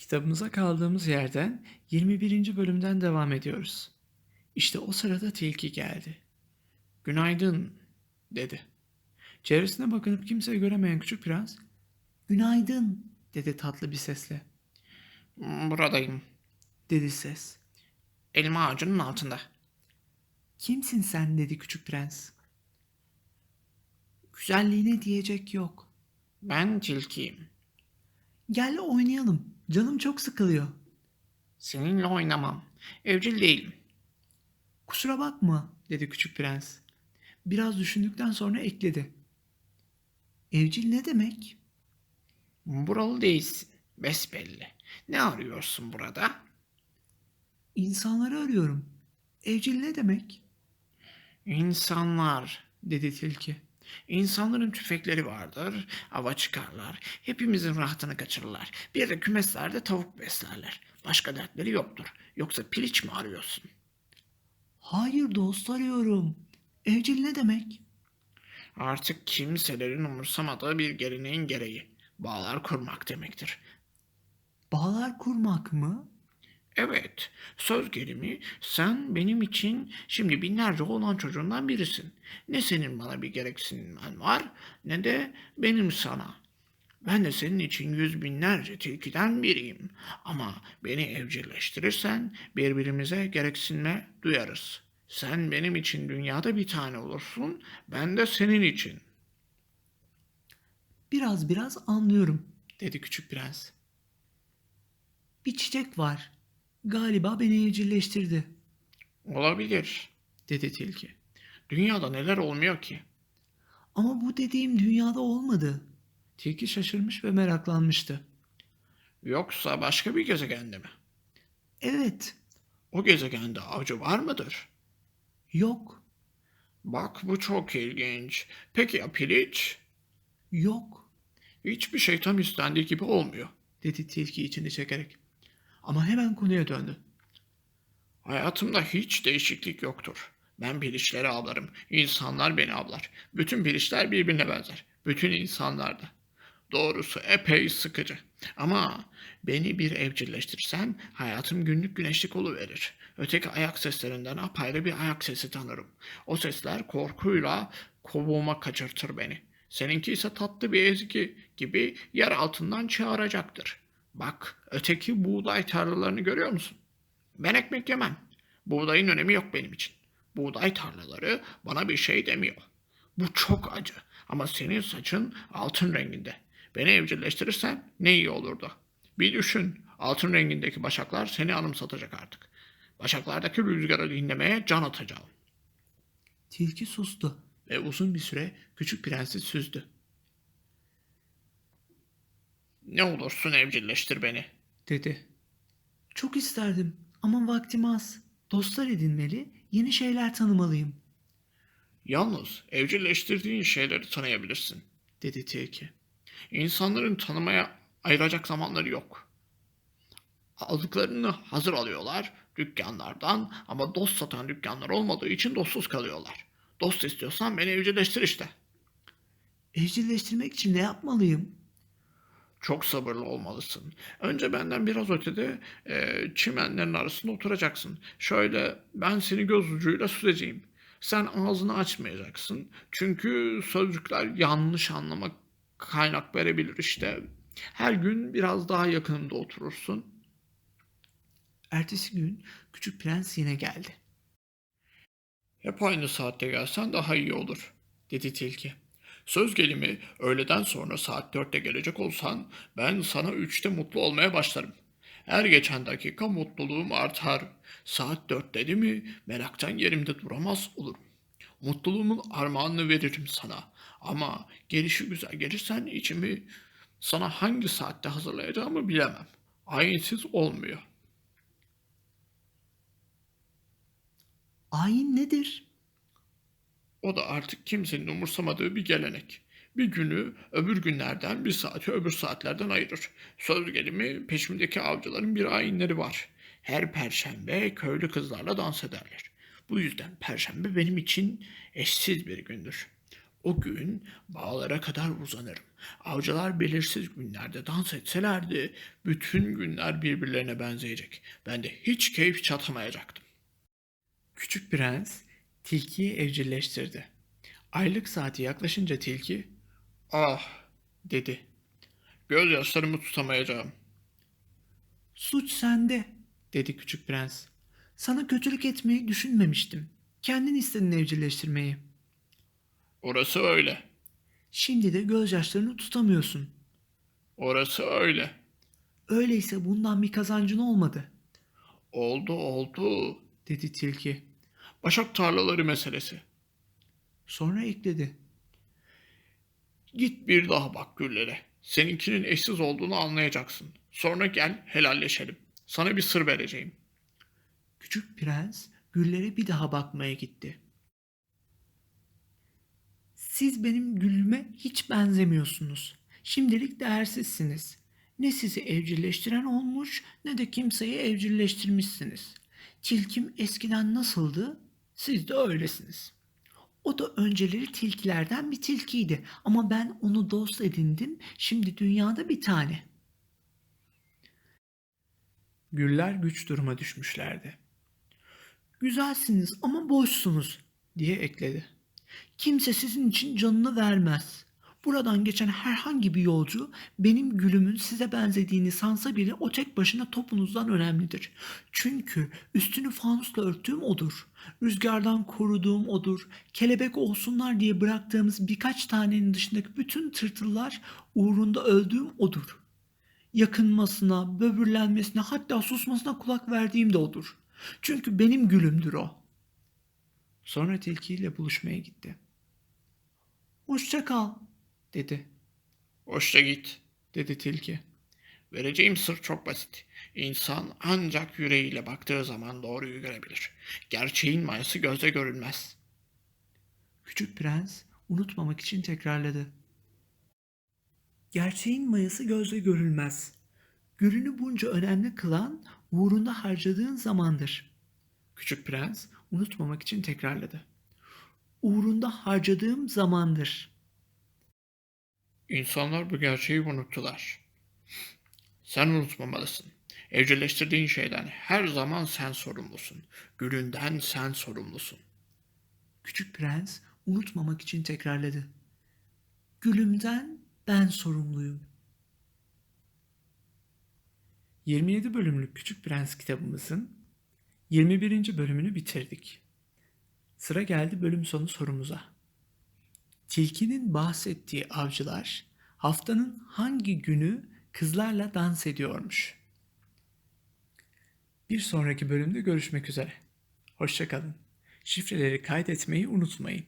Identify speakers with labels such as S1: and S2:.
S1: Kitabımıza kaldığımız yerden 21. bölümden devam ediyoruz. İşte o sırada tilki geldi. Günaydın dedi. Çevresine bakınıp kimseyi göremeyen küçük prens, Günaydın dedi tatlı bir sesle.
S2: Buradayım.
S1: Dedi ses.
S2: Elma ağacının altında.
S1: Kimsin sen dedi küçük prens. Güzelliğine diyecek yok.
S2: Ben tilkiyim.
S1: Gel oynayalım. Canım çok sıkılıyor.
S2: Seninle oynamam. Evcil değilim.
S1: Kusura bakma dedi küçük prens. Biraz düşündükten sonra ekledi. Evcil ne demek?
S2: Buralı değilsin. Besbelli. Ne arıyorsun burada?
S1: İnsanları arıyorum. Evcil ne demek?
S2: İnsanlar dedi tilki. İnsanların tüfekleri vardır, ava çıkarlar, hepimizin rahatını kaçırırlar. Bir de kümeslerde tavuk beslerler. Başka dertleri yoktur. Yoksa piliç mi arıyorsun?
S1: Hayır dost arıyorum. Evcil ne demek?
S2: Artık kimselerin umursamadığı bir geleneğin gereği. Bağlar kurmak demektir.
S1: Bağlar kurmak mı?
S2: Evet, söz gelimi sen benim için şimdi binlerce olan çocuğundan birisin. Ne senin bana bir gereksinimin var ne de benim sana. Ben de senin için yüz binlerce tilkiden biriyim. Ama beni evcilleştirirsen birbirimize gereksinme duyarız. Sen benim için dünyada bir tane olursun, ben de senin için.
S1: Biraz biraz anlıyorum dedi küçük prens. Bir çiçek var. Galiba beni evcilleştirdi
S2: Olabilir,
S1: dedi tilki.
S2: dünyada neler olmuyor ki?
S1: Ama bu dediğim dünyada olmadı. Tilki şaşırmış ve meraklanmıştı.
S2: Yoksa başka bir gezegende mi?
S1: Evet,
S2: O gezegende avcı var mıdır?
S1: yok,
S2: Bak bu çok ilginç. Peki ya piliç?
S1: yok
S2: Hiçbir şey tam istendiği gibi olmuyor.
S1: dedi tilki içini çekerek. Ama hemen konuya döndü.
S2: Hayatımda hiç değişiklik yoktur. Ben piliçleri avlarım. İnsanlar beni avlar. Bütün piliçler birbirine benzer. Bütün insanlar da. Doğrusu epey sıkıcı. Ama beni bir evcilleştirsen hayatım günlük güneşlik verir. Öteki ayak seslerinden apayrı bir ayak sesi tanırım. O sesler korkuyla kovuğuma kaçırtır beni. Seninki ise tatlı bir ezgi gibi yer altından çağıracaktır. Bak öteki buğday tarlalarını görüyor musun? Ben ekmek yemem. Buğdayın önemi yok benim için. Buğday tarlaları bana bir şey demiyor. Bu çok acı ama senin saçın altın renginde. Beni evcilleştirirsen ne iyi olurdu. Bir düşün, altın rengindeki başaklar seni anımsatacak artık. Başaklardaki rüzgarı dinlemeye can atacağım.
S1: Tilki sustu ve uzun bir süre küçük prensi süzdü.
S2: Ne olursun evcilleştir beni.
S1: Dedi. Çok isterdim ama vaktim az. Dostlar edinmeli, yeni şeyler tanımalıyım,
S2: Yalnız evcilleştirdiğin şeyleri tanıyabilirsin.
S1: dedi tilki.
S2: İnsanların tanımaya ayıracak zamanları yok. Aldıklarını hazır alıyorlar dükkanlardan ama dost satan dükkanlar olmadığı için dostsuz kalıyorlar. Dost istiyorsan beni evcilleştir işte.
S1: Evcilleştirmek için ne yapmalıyım?
S2: Çok sabırlı olmalısın. Önce benden biraz ötede e, çimenlerin arasında oturacaksın. Şöyle ben seni göz ucuyla süzeceğim. Sen ağzını açmayacaksın. Çünkü sözcükler yanlış anlama kaynak verebilir işte. Her gün biraz daha yakınımda oturursun.
S1: Ertesi gün küçük prens yine geldi,
S2: Hep aynı saatte gelsen daha iyi olur, dedi tilki. Söz gelimi öğleden sonra saat dörtte gelecek olsan ben sana üçte mutlu olmaya başlarım. Her geçen dakika mutluluğum artar. Saat dört dedi mi meraktan yerimde duramaz olurum. Mutluluğumun armağanını veririm sana. Ama gelişi güzel gelirsen içimi sana hangi saatte hazırlayacağımı bilemem. Ayinsiz olmuyor.
S1: Ayin nedir?
S2: O da artık kimsenin umursamadığı bir gelenek. Bir günü öbür günlerden, bir saati öbür saatlerden ayırır. Söz gelimi peşimdeki avcıların bir ayinleri var. Her perşembe köylü kızlarla dans ederler. Bu yüzden perşembe benim için eşsiz bir gündür. O gün bağlara kadar uzanırım. Avcılar belirsiz günlerde dans etselerdi bütün günler birbirlerine benzeyecek. Ben de hiç keyif çatamayacaktım.
S1: Küçük prens tilkiyi evcilleştirdi. Aylık saati yaklaşınca tilki
S2: Ah
S1: dedi.
S2: gözyaşlarımı tutamayacağım.
S1: Suç sende dedi küçük prens. Sana kötülük etmeyi düşünmemiştim. Kendin istedin evcilleştirmeyi.
S2: Orası öyle.
S1: Şimdi de gözyaşlarını tutamıyorsun.
S2: Orası öyle.
S1: Öyleyse bundan bir kazancın olmadı
S2: Oldu oldu.
S1: dedi tilki.
S2: Başak tarlaları meselesi.
S1: Sonra ekledi.
S2: Git bir daha bak güllere. Seninkinin eşsiz olduğunu anlayacaksın. Sonra gel helalleşelim. Sana bir sır vereceğim.
S1: Küçük prens güllere bir daha bakmaya gitti. Siz benim gülüme hiç benzemiyorsunuz. Şimdilik değersizsiniz. Ne sizi evcilleştiren olmuş ne de kimseyi evcilleştirmişsiniz. Tilkim eskiden nasıldı? Siz de öylesiniz. O da önceleri tilkilerden bir tilkiydi ama ben onu dost edindim. Şimdi dünyada bir tane. Güller güç duruma düşmüşlerdi. Güzelsiniz ama boşsunuz diye ekledi. Kimse sizin için canını vermez. Buradan geçen herhangi bir yolcu benim gülümün size benzediğini sansa bile o tek başına topunuzdan önemlidir. Çünkü üstünü fanusla örttüğüm odur. Rüzgardan koruduğum odur. Kelebek olsunlar diye bıraktığımız birkaç tanenin dışındaki bütün tırtıllar uğrunda öldüğüm odur. Yakınmasına, böbürlenmesine hatta susmasına kulak verdiğim de odur. Çünkü benim gülümdür o. Sonra tilkiyle buluşmaya gitti. Hoşça kal, dedi.
S2: Hoşça git.
S1: Dedi tilki.
S2: Vereceğim sır çok basit. İnsan ancak yüreğiyle baktığı zaman doğruyu görebilir. Gerçeğin mayası gözle görülmez.
S1: Küçük prens unutmamak için tekrarladı. Gerçeğin mayası gözle görülmez. Gülünü bunca önemli kılan uğrunda harcadığın zamandır. Küçük prens unutmamak için tekrarladı. Uğrunda harcadığım zamandır.
S2: İnsanlar bu gerçeği unuttular. Sen unutmamalısın. Evcilleştirdiğin şeyden her zaman sen sorumlusun. Gülünden sen sorumlusun.
S1: Küçük prens unutmamak için tekrarladı. Gülümden ben sorumluyum. 27 bölümlük Küçük Prens kitabımızın 21. bölümünü bitirdik. Sıra geldi bölüm sonu sorumuza. Tilkinin bahsettiği avcılar haftanın hangi günü kızlarla dans ediyormuş? Bir sonraki bölümde görüşmek üzere. Hoşçakalın. Şifreleri kaydetmeyi unutmayın.